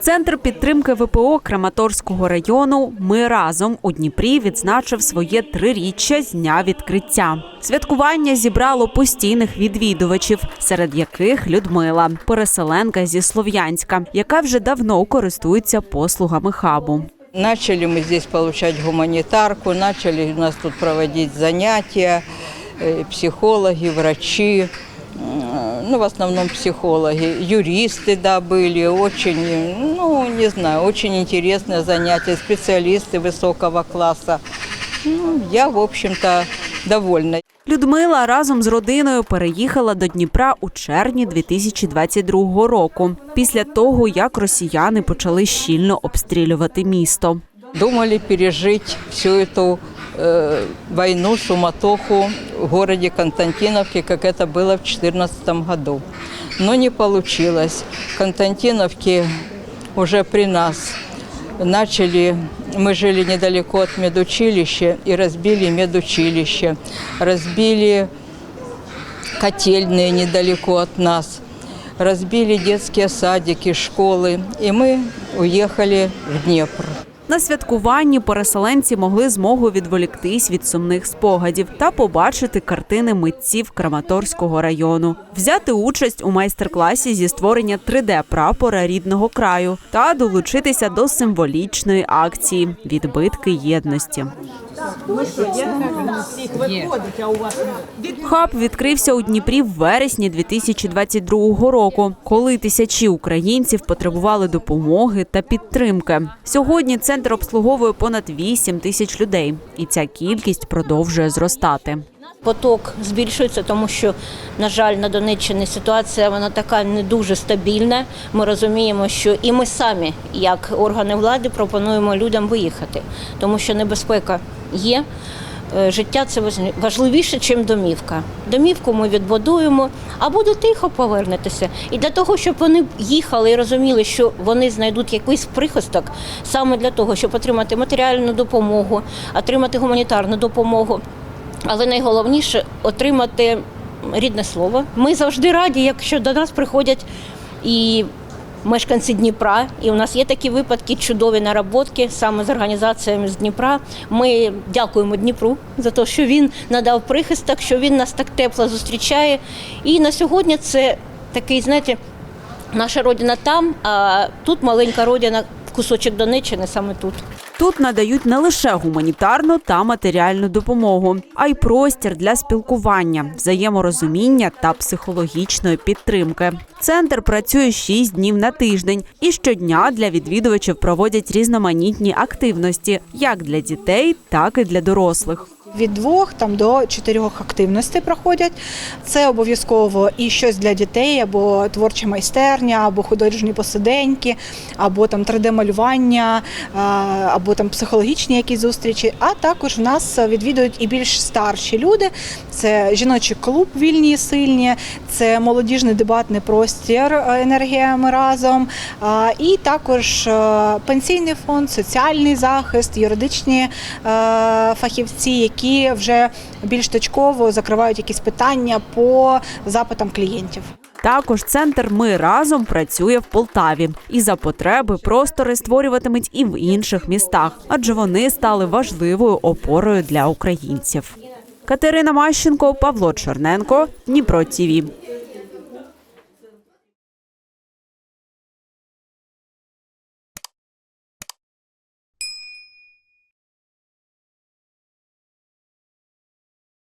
Центр підтримки ВПО Краматорського району Ми разом у Дніпрі відзначив своє триріччя з дня відкриття. Святкування зібрало постійних відвідувачів, серед яких Людмила, переселенка зі Слов'янська, яка вже давно користується послугами хабу. Начали мы здесь получать гуманитарку, начали у нас тут проводить занятия, э, психологи, врачи, ну, в основном психологи, юристы, да, были, очень, ну, не знаю, очень интересные занятия, специалисты высокого класса. Ну, я, в общем-то, довольна. Людмила разом з родиною переїхала до Дніпра у червні 2022 року, після того як росіяни почали щільно обстрілювати місто. Думали пережить всю эту э, войну, суматоху в городе Константиновке, как это было в 2014 году. Но не получилось. В Константиновке уже при нас начали, мы жили недалеко от медучилища и разбили медучилище, разбили котельные недалеко от нас, разбили детские садики, школы, и мы уехали в Днепр. На святкуванні переселенці могли змогу відволіктись від сумних спогадів та побачити картини митців Краматорського району, взяти участь у майстер-класі зі створення 3D-прапора рідного краю та долучитися до символічної акції Відбитки єдності. Хаб відкрився у Дніпрі в вересні 2022 року, коли тисячі українців потребували допомоги та підтримки. Сьогодні центр обслуговує понад 8 тисяч людей, і ця кількість продовжує зростати. Поток збільшується, тому що, на жаль, на Донеччині ситуація вона така не дуже стабільна. Ми розуміємо, що і ми самі, як органи влади, пропонуємо людям виїхати, тому що небезпека є. Е, Життя це важливіше, ніж домівка. Домівку ми відбудуємо, а буде тихо повернетеся. І для того, щоб вони їхали і розуміли, що вони знайдуть якийсь прихисток саме для того, щоб отримати матеріальну допомогу, отримати гуманітарну допомогу, але найголовніше отримати рідне слово. Ми завжди раді, якщо до нас приходять і мешканці Дніпра, і у нас є такі випадки чудові наработки саме з організаціями з Дніпра. Ми дякуємо Дніпру за те, що він надав прихисток, що він нас так тепло зустрічає. І на сьогодні це такий, знаєте, наша родина там, а тут маленька родина, кусочок Донеччини саме тут. Тут надають не лише гуманітарну та матеріальну допомогу, а й простір для спілкування, взаєморозуміння та психологічної підтримки. Центр працює 6 днів на тиждень і щодня для відвідувачів проводять різноманітні активності як для дітей, так і для дорослих. Від двох там до чотирьох активностей проходять. Це обов'язково і щось для дітей, або творча майстерня, або художні посиденьки, або там 3D-малювання, а, або там психологічні якісь зустрічі. А також в нас відвідують і більш старші люди. Це жіночий клуб вільні і сильні, це молодіжний дебатний простір е, енергія ми разом. І також е, пенсійний фонд, соціальний захист, юридичні е, фахівці, які вже більш точково закривають якісь питання по запитам клієнтів. Також центр Ми разом працює в Полтаві і за потреби простори створюватимуть і в інших містах, адже вони стали важливою опорою для українців. Катерина Мащенко, Павло Черненко, Дніпро ТІВІ.